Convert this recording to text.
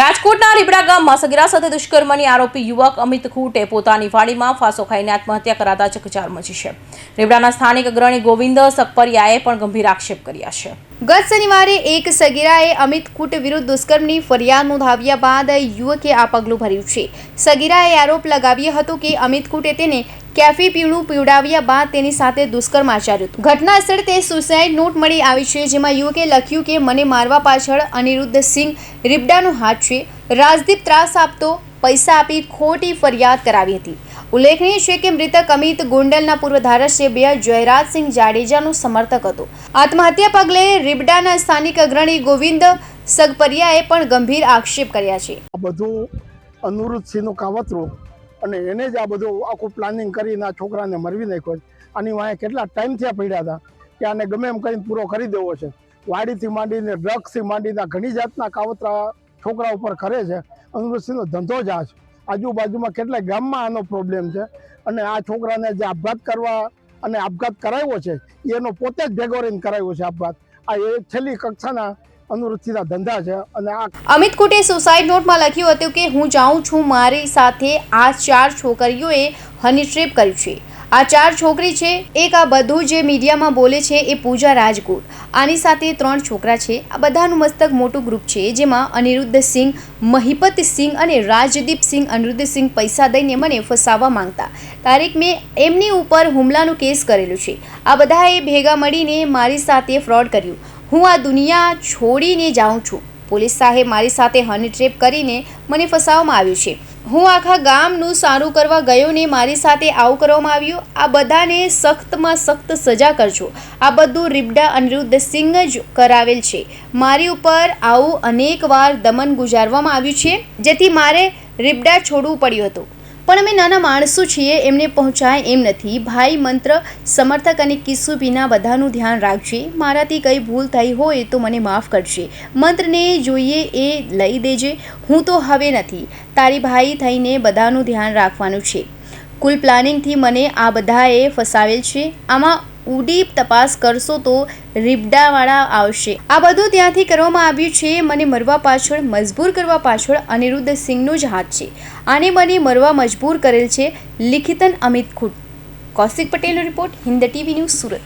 રાજકોટના રીબડા ગામમાં સગીરા સાથે દુષ્કર્મની આરોપી યુવક અમિત ખૂટે પોતાની વાડીમાં ફાંસો ખાઈને આત્મહત્યા કરાતા ચકચાર મચી છે. રીબડાના સ્થાનિક અગ્રણી ગોવિંદ સકપરિયાએ પણ ગંભીર આક્ષેપ કર્યા છે. ગત શનિવારે એક સગીરાએ અમિત કુટ વિરુદ્ધ દુષ્કર્મની ફરિયાદ નોંધાવ્યા બાદ યુવકે આ પગલું ભર્યું છે. સગીરાએ આરોપ લગાવ્યો હતો કે અમિત કુટે તેને કેફી પીણું પીવડાવ્યા બાદ તેની સાથે દુષ્કર્મ આચર્યું ઘટના સ્થળે તે સુસાઇડ નોટ મળી આવી છે, જેમાં યુવકે લખ્યું કે, મને મારવા પાછળ અનિરુદ્ધ સિંહ રીબડાનો હાથ છે. રાજદીપ ત્રાસ આપતો, પૈસા આપી ખોટી ફરિયાદ કરાવી હતી. ઉલ્લેખનીય છે કે મૃતક અમિત ગોંડલના પૂર્વ ધારાસભ્ય જયરાજસિંહ જાડેજાનું સમર્થક હતો. આત્મહત્યા પગલે રીબડાના સ્થાનિક અગ્રણી ગોવિંદ સગપરિયાએ પણ ગંભીર આક્ષેપ કર્યા છે. આ બધું અનુરુદ્ધસિંહનું કાવતરું અને એને જ આ બધું આખું પ્લાનિંગ કરીને આ છોકરાને મરવી નાખ્યો છે. આની વાંહે કેટલા ટાઈમથી આ પડ્યા હતા કે આને ગમે એમ કરીને પૂરો કરી દેવો છે. વાડીથી માંડીને ડ્રગ્સથી માંડીને ઘણી જાતના કાવતરા છોકરા ઉપર કરે છે. અનુરુદ્ધસિંહનો ધંધો જ આ છે. આજુબાજુમાં કેટલાય ગામમાં આનો પ્રોબ્લેમ છે. અને આ છોકરાને જે આપઘાત કરવા અને આપઘાત કરાવ્યો છે, એનો પોતે જ ભેગો કરાવ્યો છે આપઘાત. આ એ છેલ્લી કક્ષાના અનુરુદ્ધસિંહના ધંધા છે અને આ અમિત કુટે સુસાઇડ નોટમાં લખ્યું હતું કે, હું જાઉં છું મારી સાથે આ ચાર છોકરીઓએ હની ટ્રેપ કર્યું છે. આ ચાર છોકરી છે. એક આ બધું જે મીડિયામાં બોલે છે એ પૂજા રાજગુર આની સાથે ત્રણ છોકરા છે. આ બધાનું મસ્તક મોટું ગ્રુપ છે, જેમાં અનિરુદ્ધ સિંહ, મહિપત સિંહ અને રાજદીપ સિંહ અનિરુદ્ધ સિંહ પૈસા દઈને મને ફસાવવા માંગતા. તારીખ મેં એમની ઉપર હુમલાનું કેસ કરેલું છે. આ બધાએ ભેગા મળીને મારી સાથે ફ્રોડ કર્યું. હું આ દુનિયા છોડીને જાઉં છું. પોલીસ સાહેબ મારી સાથે હની ટ્રેપ કરીને મને ફસાવવામાં આવ્યું છે. હું આખા ગામનું સારું કરવા ગયો ને મારી સાથે આવું કરવામાં આવ્યું. આ બધાને સખ્તમાં સખ્ત સજા કરજો. આ બધું રીબડા અનિરુદ્ધ સિંહ જ કરાવેલ છે. મારી ઉપર આવું અનેક વાર દમન ગુજારવામાં આવ્યું છે, જેથી મારે રીબડા છોડવું પડ્યું હતું. પણ અમે નાના માણસો છીએ, એમને પહોંચાય એમ નથી. ભાઈ મંત્ર, સમર્થક અને કિસ્સુ વિના બધાનું ધ્યાન રાખજે. મારાથી કંઈ ભૂલ થઈ હોય તો મને માફ કરજે. મંત્રને જોઈએ એ લઈ દેજે. હું તો હવે નથી. તારી ભાઈ થઈને બધાનું ધ્યાન રાખવાનું છે. કુલ પ્લાનિંગથી મને આ બધાએ ફસાવેલ છે. આમાં ઉડી તપાસ કરશો તો રીબડાવાળા આવશે. આ બધું ત્યાંથી કરવામાં આવ્યું છે. મને મરવા પાછળ મજબૂર કરવા પાછળ અનિરુદ્ધ સિંહનો જ હાથ છે. આને મને મરવા મજબૂર કરેલ છે લિખિતન અમિત ખુટ. કૌશિક પટેલનો report Hind TV news Surat.